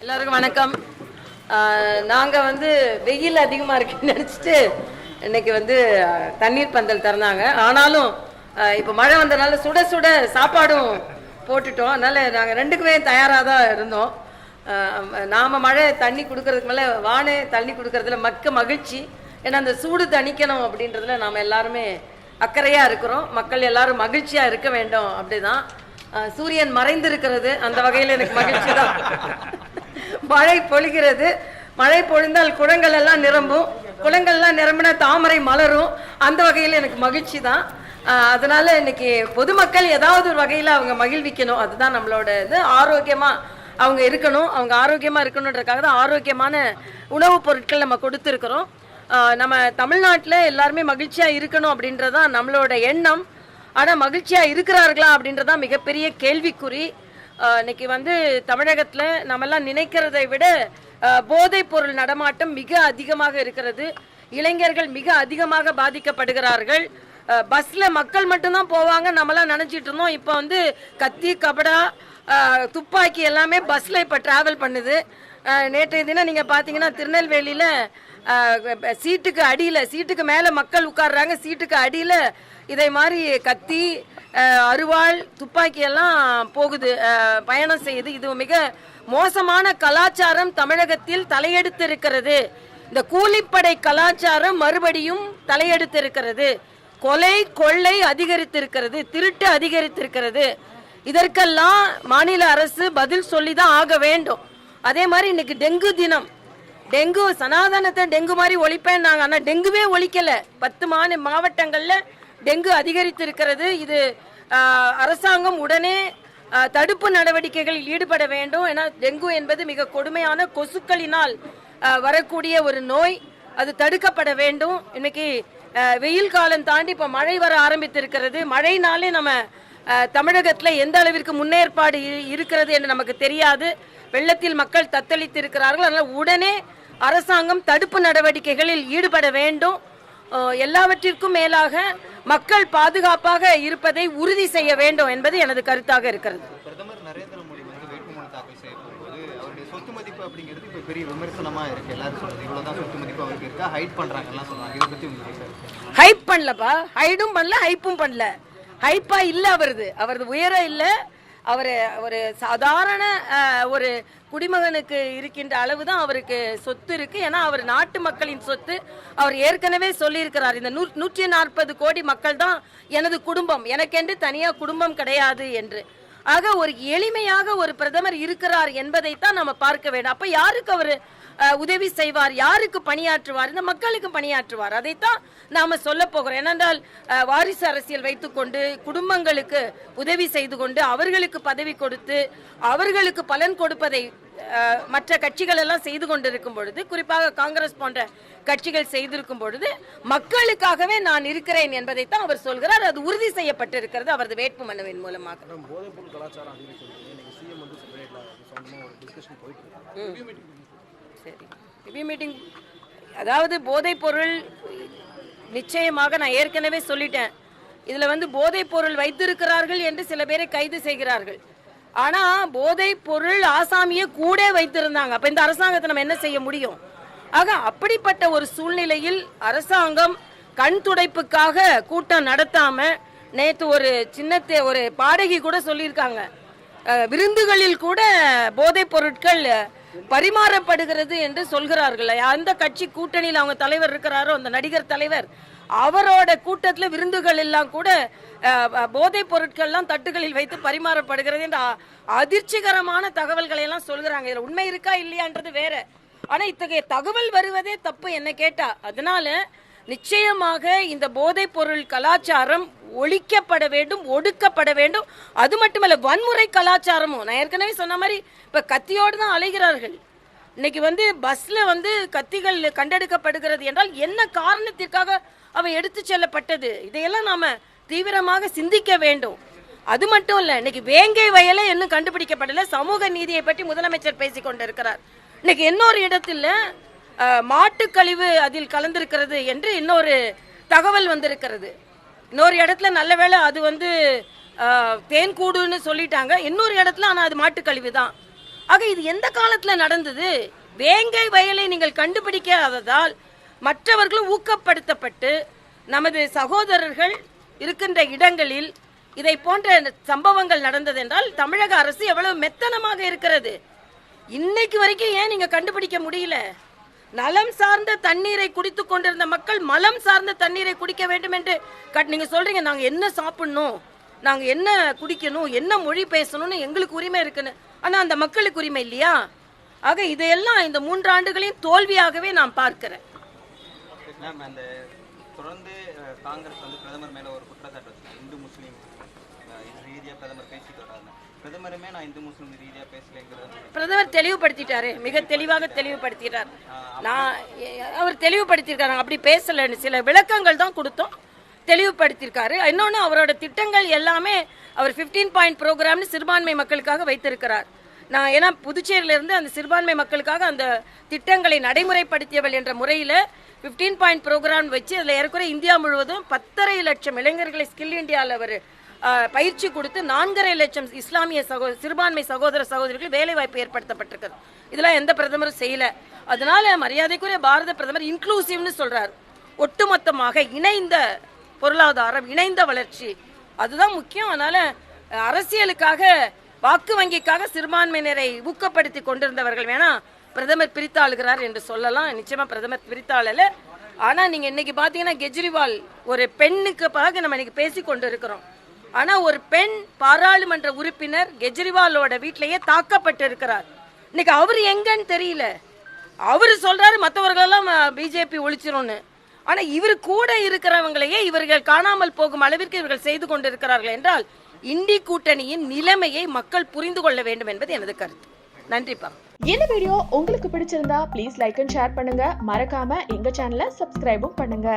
எல்லாருக்கும் வணக்கம். நாங்கள் வந்து வெயில் அதிகமாக இருக்குன்னு நினச்சிட்டு இன்னைக்கு வந்து தண்ணீர் பந்தல் திறந்தாங்க. ஆனாலும் இப்போ மழை வந்தனால சுட சுட சாப்பாடும் போட்டுட்டோம். அதனால நாங்கள் ரெண்டுக்குமே தயாராக தான் இருந்தோம். நாம் நாம மழை தண்ணி கொடுக்கறதுக்கு மேலே வானே தண்ணி கொடுக்கறதுல மக்க மகிழ்ச்சி. ஏன்னா அந்த சூடு தணிக்கணும் அப்படின்றதுல நாம் எல்லாருமே அக்கறையாக இருக்கிறோம். மக்கள் எல்லாரும் மகிழ்ச்சியாக இருக்க வேண்டும் அப்படிதான். ஆஹ், சூரியன் மறைந்திருக்கிறது. அந்த வகையில் எனக்கு மகிழ்ச்சி தான் மழை பொழிகிறது. மழை பொழிந்தால் குளங்கள் எல்லாம் நிரம்பும். குளங்கள்லாம் நிரம்பினா தாமரை மலரும். அந்த வகையில் எனக்கு மகிழ்ச்சி தான். அதனால இன்னைக்கு பொதுமக்கள் ஏதாவது ஒரு வகையில் அவங்க மகிழ்விக்கணும். அதுதான் நம்மளோட இது. ஆரோக்கியமாக அவங்க இருக்கணும். அவங்க ஆரோக்கியமாக இருக்கணுன்றதுக்காக தான் ஆரோக்கியமான உணவுப் பொருட்கள் நம்ம கொடுத்துருக்குறோம். நம்ம தமிழ்நாட்டில் எல்லாருமே மகிழ்ச்சியாக இருக்கணும் அப்படின்றதான் நம்மளோட எண்ணம். ஆனால் மகிழ்ச்சியாக இருக்கிறார்களா அப்படின்றதான் மிகப்பெரிய கேள்விக்குறி. இன்னைக்கு வந்து தமிழகத்தில் நம்மெல்லாம் நினைக்கிறதை விட போதைப் பொருள் நடமாட்டம் மிக அதிகமாக இருக்கிறது. இளைஞர்கள் மிக அதிகமாக பாதிக்கப்படுகிறார்கள். பஸ்ல மக்கள் மட்டும்தான் போவாங்க நம்மளாம் நினைச்சிட்டு இருந்தோம். இப்போ வந்து கத்தி கபடா துப்பாக்கி எல்லாமே பஸ்ல இப்போ டிராவல் பண்ணுது. நேற்றைய தினம் நீங்க பாத்தீங்கன்னா திருநெல்வேலியில சீட்டுக்கு அடியில் சீட்டுக்கு மேலே மக்கள் உட்கார்றாங்க சீட்டுக்கு அடியில் இதை மாதிரி கத்தி அருவாள் துப்பாக்கியெல்லாம் போகுது. பயணம் செய்யுது. இது மிக மோசமான கலாச்சாரம் தமிழகத்தில் தலையெடுத்திருக்கிறது. இந்த கூலிப்படை கலாச்சாரம் மறுபடியும் தலையெடுத்திருக்கிறது. கொலை கொள்ளை அதிகரித்திருக்கிறது. திருட்டு அதிகரித்திருக்கிறது. இதற்கெல்லாம் மாநில அரசு பதில் சொல்லி தான் ஆக வேண்டும். அதே மாதிரி இன்னைக்கு டெங்கு தினம். டெங்கு சனாதனத்தை டெங்கு மாதிரி ஒழிப்பேன் நாங்கள் ஆனால் டெங்குவே ஒழிக்கல. பத்து மாநில மாவட்டங்களில் டெங்கு அதிகரித்திருக்கிறது. இது அரசாங்கம் உடனே தடுப்பு நடவடிக்கைகளில் ஈடுபட வேண்டும். ஏன்னா டெங்கு என்பது மிக கொடுமையான கொசுக்களினால் வரக்கூடிய ஒரு நோய். அது தடுக்கப்பட வேண்டும். இன்னைக்கு வெயில் காலம் தாண்டி இப்போ மழை வர ஆரம்பித்திருக்கிறது. மழைனாலே நம்ம தமிழகத்தில் எந்த அளவிற்கு முன்னேற்பாடு இருக்கிறது என்று நமக்கு தெரியாது. வெள்ளத்தில் மக்கள் தத்தளித்து இருக்கிறார்கள் அதனால் உடனே அரசாங்கம் தடுப்பு நடவடிக்கைகளில் ஈடுபட வேண்டும். எல்லாவற்றிற்கும் மேலாக மக்கள் பாதுகாப்பாக இருப்பதை உறுதி செய்ய வேண்டும் என்பது எனது கருத்தாக இருக்கிறது. பிரதமர் நரேந்திர மோடி வந்து வேட்புமனு தாக்கல் செய்ய போகும்போது அவருடைய சொத்து மதிப்பு அப்படிங்கிறது இப்போ பெரிய விமர்சனமா இருக்கு. எல்லாரும் சொல்றது இவ்வளவுதான் சொத்து மதிப்பு அவருக்கு இருக்கா? ஹைட் பண்றாங்கலாம் சொல்றாங்க. இதை பத்தி உங்களுக்கு ஹைப் பண்ணலப்பா. ஹைடும் பண்ணல ஹைப்பும் பண்ணல. ஹைப்பா இல்ல அவரது. அவரது உயரம் இல்ல. அவர் ஒரு சாதாரண ஒரு குடிமகனுக்கு இருக்கின்ற அளவு தான் அவருக்கு சொத்து இருக்கு. ஏன்னா அவர் நாட்டு மக்களின் சொத்து அவர் ஏற்கனவே சொல்லியிருக்கிறார். இந்த நூ நூற்றி நாற்பது கோடி மக்கள் தான் எனது குடும்பம் எனக்கென்று தனியாக குடும்பம் கிடையாது என்று. ஆக ஒரு எளிமையாக ஒரு பிரதமர் இருக்கிறார் என்பதைத்தான் நம்ம பார்க்க வேண்டும். அப்ப யாருக்கு அவர் உதவி செய்வார் யாருக்கு பணியாற்றுவார் இந்த மக்களுக்கு பணியாற்றுவார். அதைத்தான் நாம சொல்ல போகிறோம். ஏனென்றால் வாரிசு அரசியல் வைத்துக்கொண்டு குடும்பங்களுக்கு உதவி செய்து கொண்டு அவர்களுக்கு பதவி கொடுத்து அவர்களுக்கு பலன் கொடுப்பதை மற்ற கட்சிகள் எல்லாம் செய்து கொண்டிருக்கும் பொழுது குறிப்பாக காங்கிரஸ் போன்ற கட்சிகள் செய்திருக்கும் பொழுது மக்களுக்காகவே நான் இருக்கிறேன் என்பதைத்தான் அவர் சொல்கிறார். அது உறுதி செய்யப்பட்டிருக்கிறது. அவரது வேட்பு மனுவின் மூலமாக. போதைப்பொருள் கலாச்சாரம் சரி. ரிவ்யூ மீட்டிங் அதாவது போதைப் பொருள் நிச்சயமாக நான் ஏற்கனவே சொல்லிட்டேன். இதில் வந்து போதைப் பொருள் வைத்திருக்கிறார்கள் என்று சில பேரை கைது செய்கிறார்கள். ஆனால் போதைப் பொருள் ஆசாமியை கூட வைத்திருந்தாங்க. அப்போ இந்த அரசாங்கத்தை நம்ம என்ன செய்ய முடியும்? ஆக அப்படிப்பட்ட ஒரு சூழ்நிலையில் அரசாங்கம் கண் துடைப்புக்காக கூட்டம் நடத்தாம நேற்று ஒரு சின்னத்தை ஒரு பாடகி கூட சொல்லியிருக்காங்க. விருந்துகளில் கூட போதைப் பொருட்கள் பரிமாறப்படுகிறது என்று சொல்கிறார்கள். அந்த கட்சி கூட்டணியில் அவங்க தலைவர் இருக்கிறாரோ அந்த நடிகர் தலைவர் அவரோட கூட்டத்தில் விருந்துகள் எல்லாம் கூட போதைப் பொருட்கள்லாம் தட்டுகளில் வைத்து பரிமாறப்படுகிறது என்ற அதிர்ச்சிகரமான தகவல்களை எல்லாம் சொல்கிறாங்க. இதில் உண்மை இருக்கா இல்லையான்றது வேற. ஆனால் இத்தகைய தகவல் வருவதே தப்பு என்ன கேட்டா. அதனால நிச்சயமாக இந்த போதைப் பொருள் கலாச்சாரம் ஒழிக்கப்பட வேண்டும் ஒடுக்கப்பட வேண்டும். அது மட்டுமல்ல வன்முறை கலாச்சாரமும். நான் ஏற்கனவே சொன்ன மாதிரி இப்போ கத்தியோடு தான் அலைகிறார்கள். இன்னைக்கு வந்து பஸ்ல வந்து கத்திகள் கண்டெடுக்கப்படுகிறது என்றால் என்ன காரணத்திற்காக அவை எடுத்து செல்லப்பட்டது? இதையெல்லாம் நாம தீவிரமாக சிந்திக்க வேண்டும். அது மட்டும் இல்லை இன்னைக்கு வேங்கை வயலே இன்னும் கண்டுபிடிக்கப்படலை. சமூக நீதியை பற்றி முதலமைச்சர் பேசிக் கொண்டிருக்கிறார். இன்னைக்கு இன்னொரு இடத்துல மாட்டுக்கழிவு அதில் கலந்திருக்கிறது என்று இன்னொரு தகவல் வந்திருக்கிறது. இன்னொரு இடத்துல நல்ல வேளை அது வந்து தேன்கூடுன்னு சொல்லிட்டாங்க. இன்னொரு இடத்துல ஆனால் அது மாட்டுக்கழிவு தான் ஆக இது எந்த காலத்தில் நடந்தது? வேங்கை வயலை நீங்கள் கண்டுபிடிக்காததால் மற்றவர்களும் ஊக்கப்படுத்தப்பட்டு நமது சகோதரர்கள் இருக்கின்ற இடங்களில் இதை போன்ற சம்பவங்கள் நடந்தது என்றால் தமிழக அரசு எவ்வளவு மெத்தனமாக இருக்கிறது? இன்னைக்கு வரைக்கும் ஏன் நீங்க கண்டுபிடிக்க முடியல? நலம் சார்ந்த தண்ணீரை குடித்து கொண்டிருந்த மக்கள் மலம் சார்ந்த தண்ணீரை குடிக்க வேண்டும் என்று கட்- நீங்க சொல்றீங்க நாங்க என்ன சாப்பிடணும் நாங்க என்ன குடிக்கணும் என்ன மொழி பேசணும்னு எங்களுக்கு உரிமை இருக்குன்னு. ஆனா அந்த மக்களுக்கு உரிமை இல்லையா? ஆக இதையெல்லாம் இந்த மூன்று ஆண்டுகளையும் தோல்வியாகவே நான் பார்க்கிறேன். மேம் அந்த தொடர்ந்து காங்கிரஸ் வந்து பிரதமர் மேல ஒரு குற்றச்சாட்டு இந்து முஸ்லீம். அஹ், இது ரீதியா பிரதமர் பேசிட்டு வராங்க பிரதமருமே நான் இந்து முஸ்லீம் ரீதியா பேசலைங்கிறது பிரதமர் தெளிவுபடுத்திட்டாரு. மிக தெளிவாக தெளிவுபடுத்திட்டார் நான் அவர் தெளிவுபடுத்தியிருக்காரு. அப்படி பேசலன்னு சில விளக்கங்கள் தான் கொடுத்தோம். தெளிவுபடுத்தியிருக்காரு. இன்னொன்று அவரோட திட்டங்கள் எல்லாமே அவர் 15 பாயிண்ட் ப்ரோக்ராம்னு சிறுபான்மை மக்களுக்காக வைத்திருக்கிறார். நான் ஏன்னா புதுச்சேரியில இருந்து அந்த சிறுபான்மை மக்களுக்காக அந்த திட்டங்களை நடைமுறைப்படுத்தியவள் என்ற முறையில் 15 பாயிண்ட் ப்ரோக்ராம் வச்சு அதில் ஏறக்குறைய இந்தியா முழுவதும் பத்தரை லட்சம் இளைஞர்களை ஸ்கில் இந்தியாவில் அவர் பயிற்சி கொடுத்து நான்கரை லட்சம் இஸ்லாமிய சகோ சிறுபான்மை சகோதர சகோதரிகள் வேலை வாய்ப்பு ஏற்படுத்தப்பட்டிருக்கிறது இதெல்லாம் எந்த பிரதமரும் செய்யல. அதனால மரியாதைக்குரிய பாரத பிரதமர் இன்க்ளூசிவ்னு சொல்றார். ஒட்டுமொத்தமாக இணைந்த பொருளாதாரம் இணைந்த வளர்ச்சி அதுதான் முக்கியம். அதனால அரசியலுக்காக வாக்கு வங்கிக்காக சிறுபான்மையினரை ஊக்கப்படுத்தி கொண்டிருந்தவர்கள் வேணா பிரதமர் பிரித்தாளுகிறார் என்று சொல்லலாம். நிச்சயமா பிரதமர் பிரித்தாளல. ஆனா நீங்க இன்னைக்கு பாத்தீங்கன்னா கெஜ்ரிவால் ஒரு பெண்ணுக்கு பாக நம்ம இன்னைக்கு பேசி கொண்டு இருக்கிறோம் ஆனா ஒரு பெண் பாராளுமன்ற உறுப்பினர் கெஜ்ரிவாலோட வீட்டிலேயே தாக்கப்பட்டு இருக்கிறார் இன்னைக்கு அவர் எங்கன்னு தெரியல. அவர் சொல்றாரு மற்றவர்களெல்லாம் பிஜேபி ஒழிச்சிரும்னு. ஆனா இவர் கூட இருக்கிறவங்களையே இவர்கள் காணாமல் போகும் அளவிற்கு இவர்கள் செய்து கொண்டிருக்கிறார்கள் என்றால் இந்தி கூட்டணியின் நிலைமையை மக்கள் புரிந்து கொள்ள வேண்டும் என்பது எனது கருத்து. நன்றிப்பா இந்த வீடியோ உங்களுக்கு பிடிச்சிருந்தா ப்ளீஸ் லைக் அண்ட் ஷேர் பண்ணுங்க. மறக்காம எங்க சேனலை சப்ஸ்கிரைபும் பண்ணுங்க.